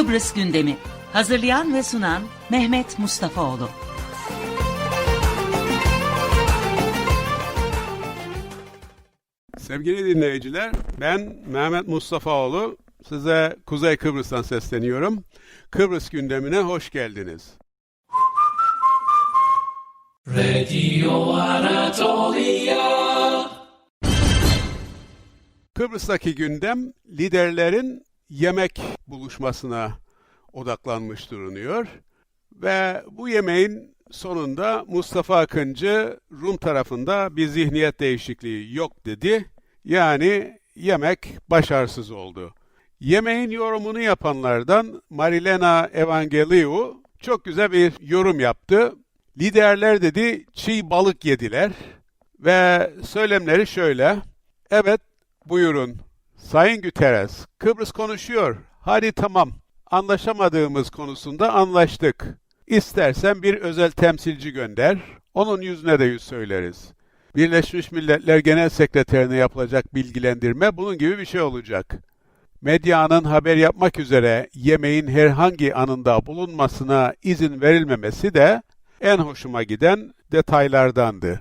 Kıbrıs gündemi. Hazırlayan ve sunan Mehmet Mustafaoğlu. Sevgili dinleyiciler, ben Mehmet Mustafaoğlu. Size Kuzey Kıbrıs'tan sesleniyorum. Kıbrıs gündemine hoş geldiniz. Kıbrıs'taki gündem liderlerin yemek buluşmasına odaklanmış durunuyor. Ve bu yemeğin sonunda Mustafa Akıncı Rum tarafında bir zihniyet değişikliği yok dedi. Yani yemek başarısız oldu. Yemeğin yorumunu yapanlardan Marilena Evangeliou çok güzel bir yorum yaptı. Liderler dedi çiğ balık yediler ve söylemleri şöyle. Evet buyurun Sayın Güteres Kıbrıs konuşuyor. Hadi tamam anlaşamadığımız konusunda anlaştık. İstersen bir özel temsilci gönder. Onun yüzüne de yüz söyleriz. Birleşmiş Milletler Genel Sekreterine yapılacak bilgilendirme bunun gibi bir şey olacak. Medyanın haber yapmak üzere yemeğin herhangi anında bulunmasına izin verilmemesi de en hoşuma giden detaylardandı.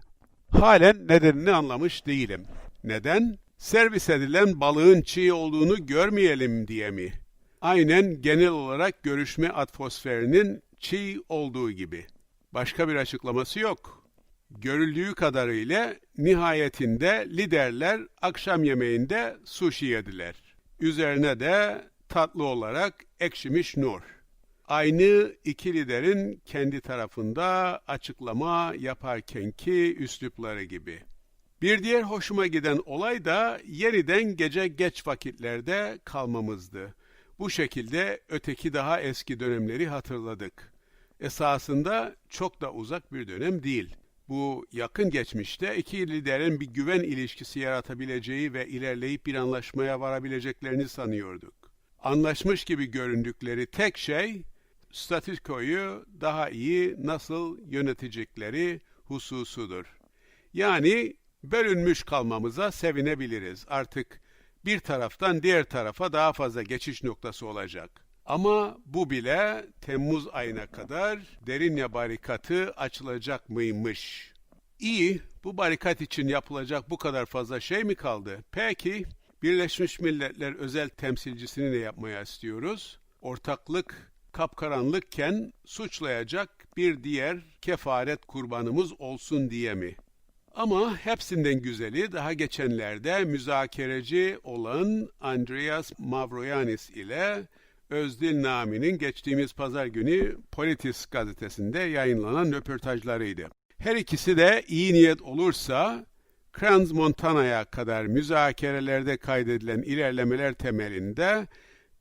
Halen nedenini anlamış değilim. Neden? Servis edilen balığın çiğ olduğunu görmeyelim diye mi? Aynen genel olarak görüşme atmosferinin çiğ olduğu gibi. Başka bir açıklaması yok. Görüldüğü kadarıyla nihayetinde liderler akşam yemeğinde sushi yediler. Üzerine de tatlı olarak ekşimiş nur. Aynı iki liderin kendi tarafında açıklama yaparkenki üslupları gibi. Bir diğer hoşuma giden olay da yeniden gece geç vakitlerde kalmamızdı. Bu şekilde öteki daha eski dönemleri hatırladık. Esasında çok da uzak bir dönem değil. Bu yakın geçmişte iki liderin bir güven ilişkisi yaratabileceği ve ilerleyip bir anlaşmaya varabileceklerini sanıyorduk. Anlaşmış gibi göründükleri tek şey, statükoyu daha iyi nasıl yönetecekleri hususudur. Yani bölünmüş kalmamıza sevinebiliriz. Artık bir taraftan diğer tarafa daha fazla geçiş noktası olacak. Ama bu bile Temmuz ayına kadar Derinye barikatı açılacak mıymış? İyi, bu barikat için yapılacak bu kadar fazla şey mi kaldı? Peki, Birleşmiş Milletler özel temsilcisini ne yapmaya istiyoruz? Ortaklık kapkaranlıkken suçlayacak bir diğer kefaret kurbanımız olsun diye mi? Ama hepsinden güzeli daha geçenlerde müzakereci olan Andreas Mavroyanis ile Özdil Nami'nin geçtiğimiz pazar günü Politis gazetesinde yayınlanan röportajlarıydı. Her ikisi de iyi niyet olursa Crans Montana'ya kadar müzakerelerde kaydedilen ilerlemeler temelinde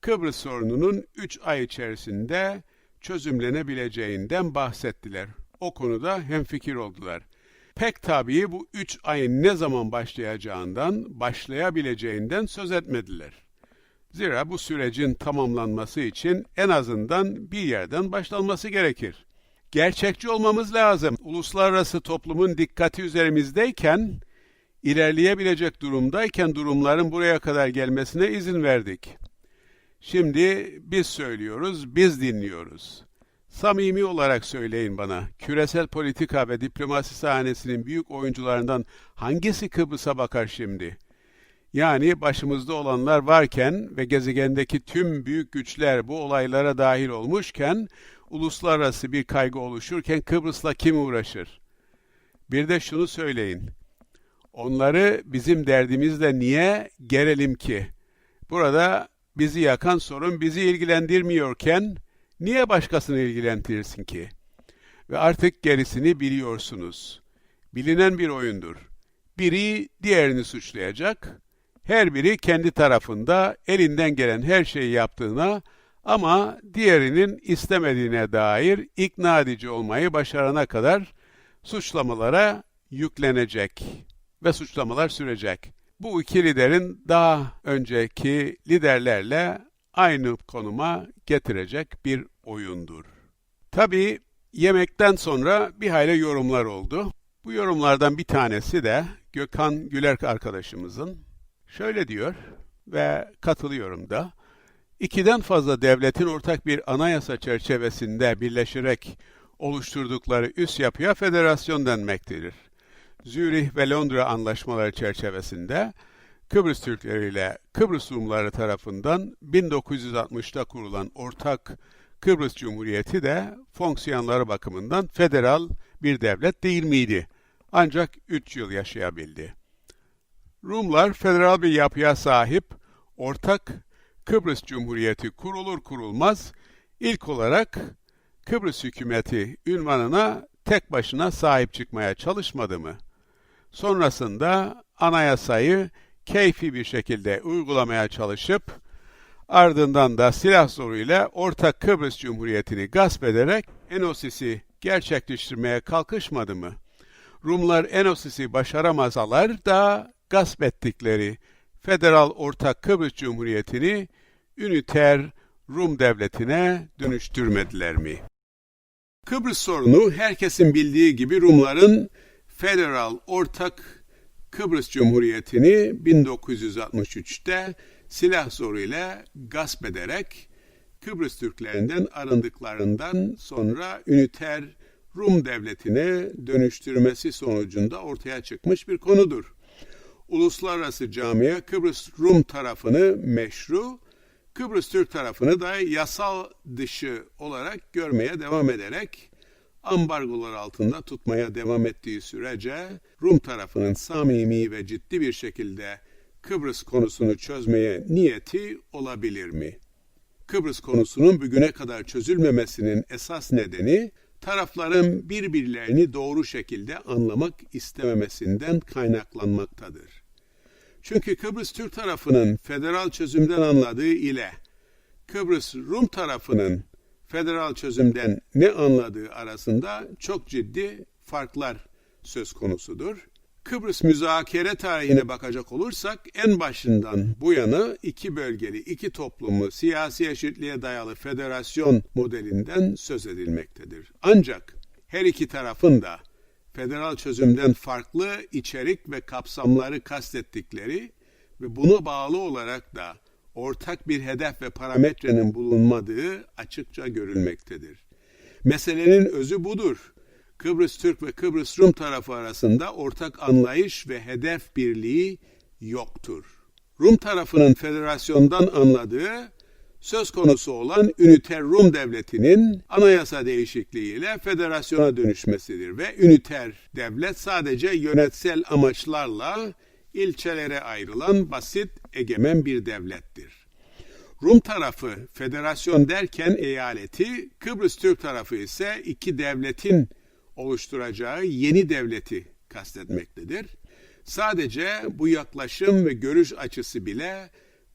Kıbrıs sorununun 3 ay içerisinde çözümlenebileceğinden bahsettiler. O konuda hemfikir oldular. Pek tabii bu üç ayın ne zaman başlayacağından, başlayabileceğinden söz etmediler. Zira bu sürecin tamamlanması için en azından bir yerden başlanması gerekir. Gerçekçi olmamız lazım. Uluslararası toplumun dikkati üzerimizdeyken, ilerleyebilecek durumdayken durumların buraya kadar gelmesine izin verdik. Şimdi biz söylüyoruz, biz dinliyoruz. Samimi olarak söyleyin bana, küresel politika ve diplomasi sahnesinin büyük oyuncularından hangisi Kıbrıs'a bakar şimdi? Yani başımızda olanlar varken ve gezegendeki tüm büyük güçler bu olaylara dahil olmuşken, uluslararası bir kaygı oluşurken Kıbrıs'la kim uğraşır? Bir de şunu söyleyin, onları bizim derdimizle niye gerelim ki? Burada bizi yakan sorun bizi ilgilendirmiyorken, Niye başkasını ilgilendirirsin ki? Ve artık gerisini biliyorsunuz. Bilinen bir oyundur. Biri diğerini suçlayacak, her biri kendi tarafında elinden gelen her şeyi yaptığına ama diğerinin istemediğine dair ikna edici olmayı başarana kadar suçlamalara yüklenecek ve suçlamalar sürecek. Bu iki liderin daha önceki liderlerle aynı konuma getirecek bir oyundur. Tabii yemekten sonra bir hayli yorumlar oldu. Bu yorumlardan bir tanesi de Gökhan Güler arkadaşımızın. Şöyle diyor ve katılıyorum da. İkiden fazla devletin ortak bir anayasa çerçevesinde birleşerek oluşturdukları üst yapıya federasyon denmektedir. Zürih ve Londra anlaşmaları çerçevesinde Kıbrıs Türkleri ile Kıbrıs Rumları tarafından 1960'ta kurulan ortak Kıbrıs Cumhuriyeti de fonksiyonları bakımından federal bir devlet değil miydi? Ancak 3 yıl yaşayabildi. Rumlar federal bir yapıya sahip ortak Kıbrıs Cumhuriyeti kurulur kurulmaz ilk olarak Kıbrıs hükümeti ünvanına tek başına sahip çıkmaya çalışmadı mı? Sonrasında anayasayı keyfi bir şekilde uygulamaya çalışıp ardından da silah zoruyla ortak Kıbrıs Cumhuriyeti'ni gasp ederek Enosis'i gerçekleştirmeye kalkışmadı mı? Rumlar Enosis'i başaramasalar da gasp ettikleri Federal Ortak Kıbrıs Cumhuriyeti'ni üniter Rum devletine dönüştürmediler mi? Kıbrıs sorunu herkesin bildiği gibi Rumların Federal Ortak Kıbrıs Cumhuriyeti'ni 1963'te silah zoruyla gasp ederek Kıbrıs Türklerinden arındıklarından sonra üniter Rum devletine dönüştürmesi sonucunda ortaya çıkmış bir konudur. Uluslararası camiye Kıbrıs Rum tarafını meşru, Kıbrıs Türk tarafını da yasal dışı olarak görmeye devam ederek ambargolar altında tutmaya devam ettiği sürece Rum tarafının samimi ve ciddi bir şekilde Kıbrıs konusunu çözmeye niyeti olabilir mi? Kıbrıs konusunun bugüne kadar çözülmemesinin esas nedeni tarafların birbirlerini doğru şekilde anlamak istememesinden kaynaklanmaktadır. Çünkü Kıbrıs Türk tarafının federal çözümden anladığı ile Kıbrıs Rum tarafının federal çözümden ne anladığı arasında çok ciddi farklar söz konusudur. Kıbrıs müzakere tarihine bakacak olursak en başından bu yana iki bölgeli, iki toplumu siyasi eşitliğe dayalı federasyon modelinden söz edilmektedir. Ancak her iki tarafın da federal çözümden farklı içerik ve kapsamları kastettikleri ve buna bağlı olarak da ortak bir hedef ve parametrenin bulunmadığı açıkça görülmektedir. Meselenin özü budur. Kıbrıs Türk ve Kıbrıs Rum tarafı arasında ortak anlayış ve hedef birliği yoktur. Rum tarafının federasyondan anladığı söz konusu olan üniter Rum devletinin anayasa değişikliğiyle federasyona dönüşmesidir ve üniter devlet sadece yönetsel amaçlarla ilçelere ayrılan basit egemen bir devlettir. Rum tarafı federasyon derken eyaleti, Kıbrıs Türk tarafı ise iki devletin oluşturacağı yeni devleti kastetmektedir. Sadece bu yaklaşım ve görüş açısı bile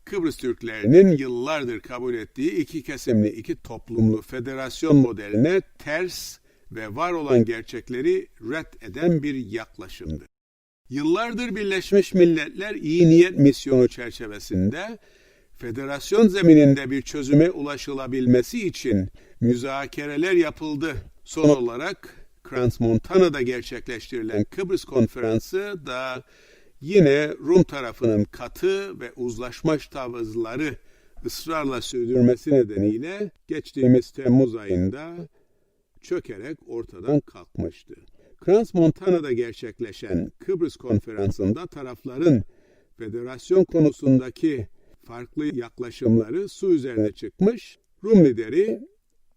Kıbrıs Türklerinin yıllardır kabul ettiği iki kesimli, iki toplumlu federasyon modeline ters ve var olan gerçekleri red eden bir yaklaşımdır. Yıllardır Birleşmiş Milletler iyi niyet misyonu çerçevesinde federasyon zemininde bir çözüme ulaşılabilmesi için müzakereler yapıldı. Son olarak Crans Montana'da gerçekleştirilen Kıbrıs Konferansı da yine Rum tarafının katı ve uzlaşmış tavızları ısrarla sürdürmesi nedeniyle geçtiğimiz Temmuz ayında çökerek ortadan kalkmıştı. Crans Montana'da gerçekleşen Kıbrıs Konferansı'nda tarafların federasyon konusundaki farklı yaklaşımları su üzerine çıkmış. Rum lideri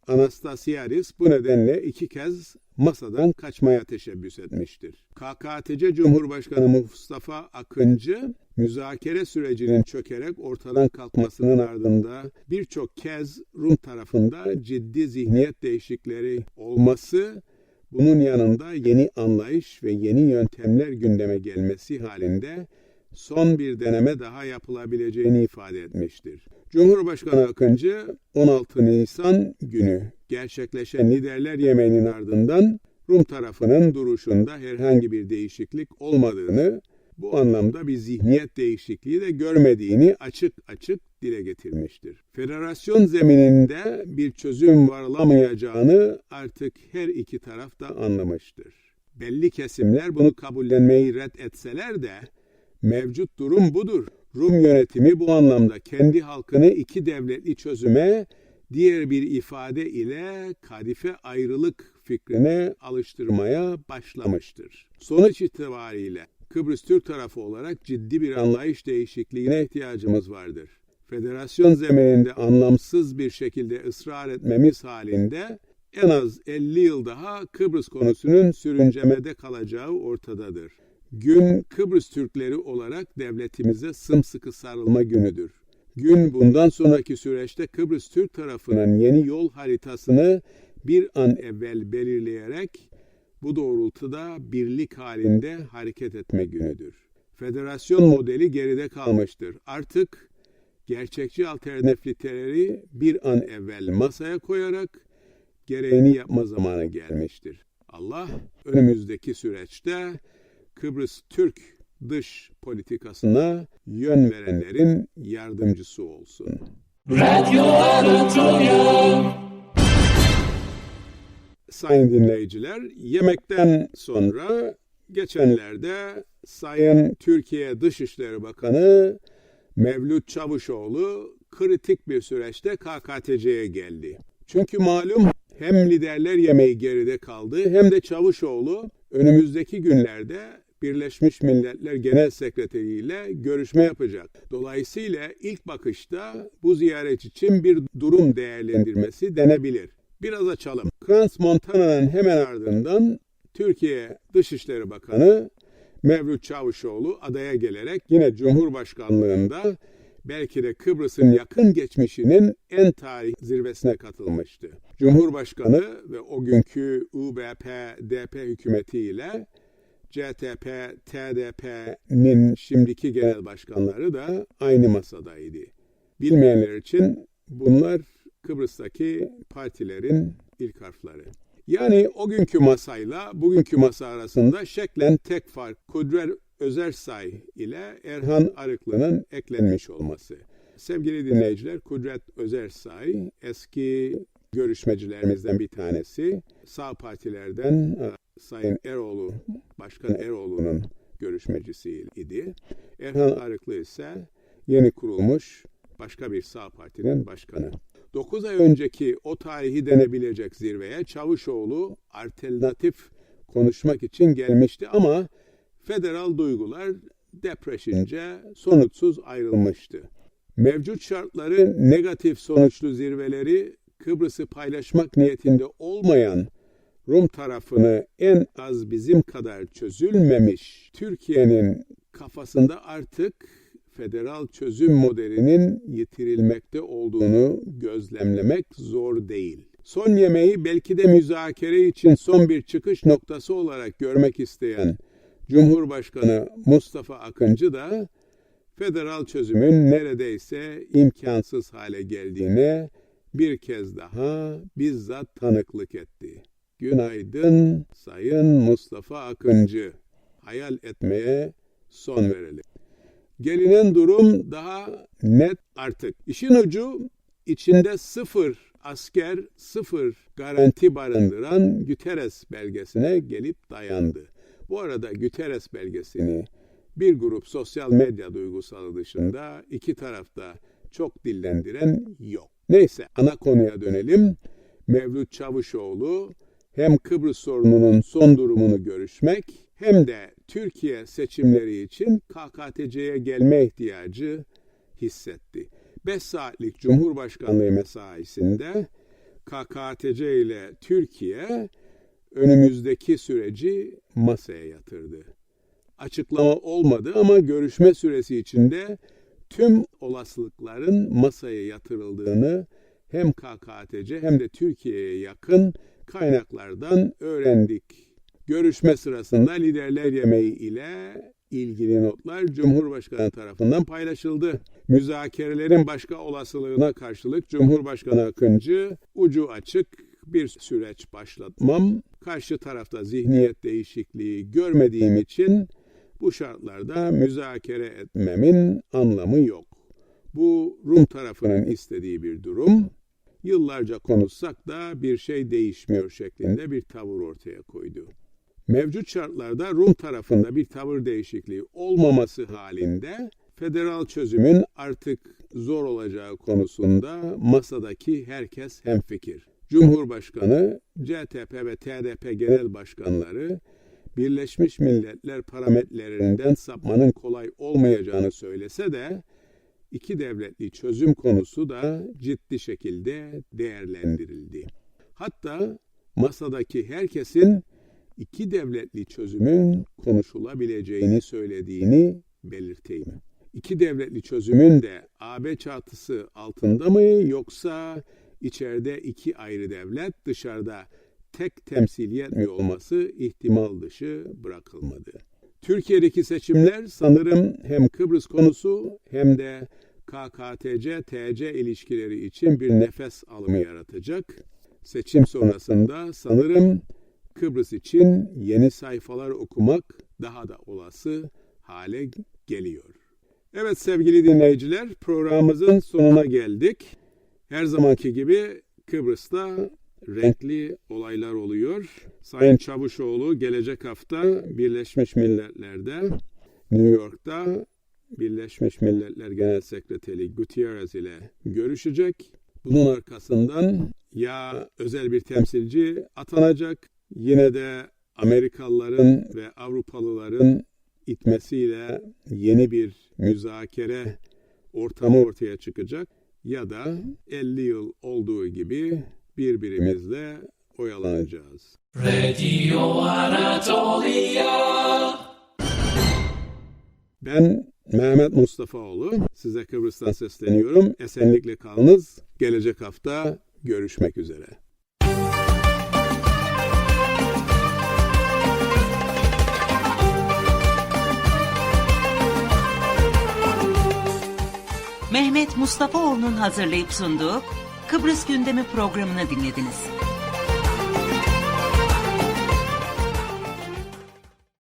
Anastasiadis bu nedenle iki kez masadan kaçmaya teşebbüs etmiştir. KKTC Cumhurbaşkanı Mustafa Akıncı, müzakere sürecinin çökerek ortadan kalkmasının ardında birçok kez Rum tarafında ciddi zihniyet değişikleri olması, bunun yanında yeni anlayış ve yeni yöntemler gündeme gelmesi halinde son bir deneme daha yapılabileceğini ifade etmiştir. Cumhurbaşkanı Akıncı 16 Nisan günü gerçekleşen liderler yemeğinin ardından Rum tarafının duruşunda herhangi bir değişiklik olmadığını, bu anlamda bir zihniyet değişikliği de görmediğini açık açık dile getirmiştir. Federasyon zemininde bir çözüm varılamayacağını artık her iki taraf da anlamıştır. Belli kesimler bunu kabullenmeyi red etseler de mevcut durum budur. Rum yönetimi bu anlamda kendi halkını iki devletli çözüme diğer bir ifade ile kadife ayrılık fikrine alıştırmaya başlamıştır. Sonuç itibariyle Kıbrıs Türk tarafı olarak ciddi bir anlayış değişikliğine ihtiyacımız vardır. Federasyon zemininde anlamsız bir şekilde ısrar etmemiz halinde en az 50 yıl daha Kıbrıs konusunun sürüncemede kalacağı ortadadır. Gün Kıbrıs Türkleri olarak devletimize sımsıkı sarılma günüdür. Gün bundan sonraki süreçte Kıbrıs Türk tarafının yeni yol haritasını bir an evvel belirleyerek bu doğrultuda birlik halinde hareket etme günüdür. Federasyon modeli geride kalmıştır. Artık gerçekçi alternatifleri bir an evvel masaya koyarak gereğini yapma zamanı gelmiştir. Allah önümüzdeki süreçte Kıbrıs Türk dış politikasına yön verenlerin yardımcısı olsun. Radyo Anatolia. Sayın dinleyiciler, yemekten sonra geçenlerde Sayın Türkiye Dışişleri Bakanı Mevlüt Çavuşoğlu kritik bir süreçte KKTC'ye geldi. Çünkü malum hem liderler yemeği geride kaldı hem de Çavuşoğlu önümüzdeki günlerde Birleşmiş Milletler Genel Sekreteri ile görüşme yapacak. Dolayısıyla ilk bakışta bu ziyaret için bir durum değerlendirmesi denebilir. Biraz açalım. Krans Montana'nın hemen ardından Türkiye Dışişleri Bakanı Mevlüt Çavuşoğlu adaya gelerek yine Cumhurbaşkanlığında belki de Kıbrıs'ın yakın geçmişinin en tarih zirvesine katılmıştı. Cumhurbaşkanı ve o günkü UBP-DP hükümetiyle CTP, TDP'nin şimdiki genel başkanları da aynı masadaydı. Bilmeyenler için bunlar Kıbrıs'taki partilerin ilk harfleri. Yani o günkü masayla bugünkü masa arasında şeklen tek fark Kudret Özersay ile Erhan Arıklı'nın eklenmiş olması. Sevgili dinleyiciler, Kudret Özersay eski görüşmecilerimizden bir tanesi. Sağ partilerden Sayın Eroğlu, Başkan Eroğlu'nun görüşmecisiydi. Erhan Arıklı ise yeni kurulmuş başka bir sağ partinin başkanı. 9 ay önceki o tarihi denebilecek zirveye Çavuşoğlu alternatif konuşmak için gelmişti ama federal duygular depreşince sonuçsuz ayrılmıştı. Mevcut şartları negatif sonuçlu zirveleri Kıbrıs'ı paylaşmak niyetinde olmayan Rum tarafını en az bizim kadar çözülmemiş Türkiye'nin kafasında artık federal çözüm modelinin yitirilmekte olduğunu gözlemlemek zor değil. Son yemeği belki de müzakere için son bir çıkış noktası olarak görmek isteyen Cumhurbaşkanı Mustafa Akıncı da federal çözümün neredeyse imkansız hale geldiğine bir kez daha bizzat tanıklık etti. Günaydın Sayın Mustafa Akıncı. Hayal etmeye son verelim. Gelinen durum daha net artık. İşin ucu içinde sıfır asker, sıfır garanti barındıran Güteres belgesine gelip dayandı. Bu arada Güteres belgesini bir grup sosyal medya duygusalı dışında iki tarafta çok dillendiren yok. Neyse ana konuya dönelim. Mevlüt Çavuşoğlu hem Kıbrıs sorununun son durumunu görüşmek hem de Türkiye seçimleri için KKTC'ye gelme ihtiyacı hissetti. 5 saatlik Cumhurbaşkanlığı mesaisinde KKTC ile Türkiye önümüzdeki süreci masaya yatırdı. Açıklama olmadı ama görüşme süresi içinde tüm olasılıkların masaya yatırıldığını hem KKTC hem de Türkiye'ye yakın kaynaklardan öğrendik. Görüşme sırasında liderler yemeği ile ilgili notlar Cumhurbaşkanı tarafından paylaşıldı. Müzakerelerin başka olasılığına karşılık Cumhurbaşkanı Akıncı ucu açık bir süreç başlatmam. Karşı tarafta zihniyet değişikliği görmediğim için bu şartlarda müzakere etmemin anlamı yok. Bu Rum tarafının istediği bir durum. Yıllarca konuşsak da bir şey değişmiyor şeklinde bir tavır ortaya koydu. Mevcut şartlarda Rum tarafında bir tavır değişikliği olmaması halinde federal çözümün artık zor olacağı konusunda masadaki herkes hemfikir. Cumhurbaşkanı, CTP ve TDP genel başkanları Birleşmiş Milletler parametrelerinden sapmanın kolay olmayacağını söylese de iki devletli çözüm konusu da ciddi şekilde değerlendirildi. Hatta masadaki herkesin iki devletli çözümün konuşulabileceğini söylediğini belirteyim. İki devletli çözümün de AB çatısı altında mı yoksa içeride iki ayrı devlet dışarıda tek temsiliyet mi olması ihtimal dışı bırakılmadı. Türkiye'deki seçimler sanırım hem Kıbrıs konusu hem de KKTC-TC ilişkileri için bir nefes alımı yaratacak. Seçim sonrasında sanırım Kıbrıs için yeni sayfalar okumak daha da olası hale geliyor. Evet sevgili dinleyiciler programımızın sonuna geldik. Her zamanki gibi Kıbrıs'ta renkli olaylar oluyor. Sayın Çavuşoğlu gelecek hafta Birleşmiş Milletler'de New York'ta Birleşmiş Milletler Genel Sekreteri Gutierrez ile görüşecek. Bunun arkasından ya özel bir temsilci atanacak yine de Amerikalıların ve Avrupalıların itmesiyle yeni bir müzakere ortamı ortaya çıkacak ya da 50 yıl olduğu gibi birbirimizle oyalanacağız. Radio Anatolia. Ben Mehmet Mustafaoğlu. Size Kıbrıs'tan sesleniyorum. Esenlikle kalınız. Gelecek hafta görüşmek üzere. Mehmet Mustafaoğlu'nun hazırlayıp sunduğu Kıbrıs Gündemi programını dinlediniz.